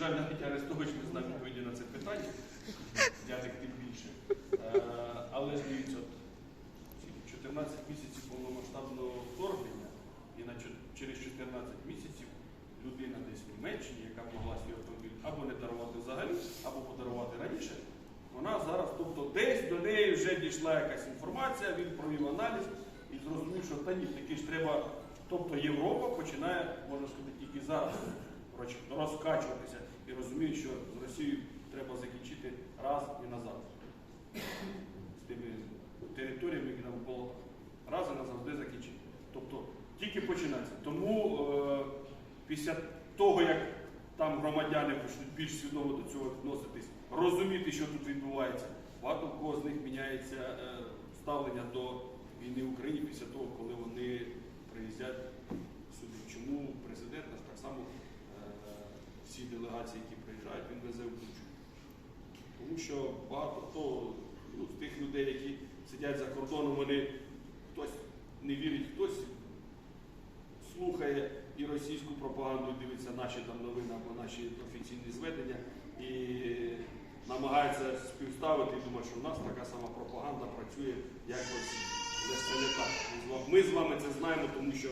жаль, навіть Арестович не знав відповіді на це питання. Дядик тим більше. Е, Але ж дивіться, 14 місяців повномасштабного вторгнення, і на через 14 місяців людина десь в Німеччині, яка могла свій автомобіль або не дарувати взагалі, або подарувати раніше, вона зараз, тобто десь до неї вже дійшла якась інформація, він провів аналіз і зрозумів, що та ні, таки ж треба. Тобто Європа починає, можна сказати, тільки зараз розкачуватися і розуміє, що з Росією треба закінчити раз і назад. З тими територіями, які нам було раз і назавжди закінчити. Тобто тільки починається. Тому е, після того, як там громадяни почнуть більш свідомо до цього відноситись, розуміти, що тут відбувається, багато в кого з них міняється е, ставлення до війни в Україні після того, коли вони приїздять всі делегації, які приїжджають, він везе в Бучу. Тому що багато хто ну, з тих людей, які сидять за кордоном, вони хтось не вірить, хтось слухає і російську пропаганду, дивиться наші там новини або наші офіційні зведення і намагається співставити і думає, що в нас така сама пропаганда працює, як. Але це не так. Ми з вами це знаємо, тому що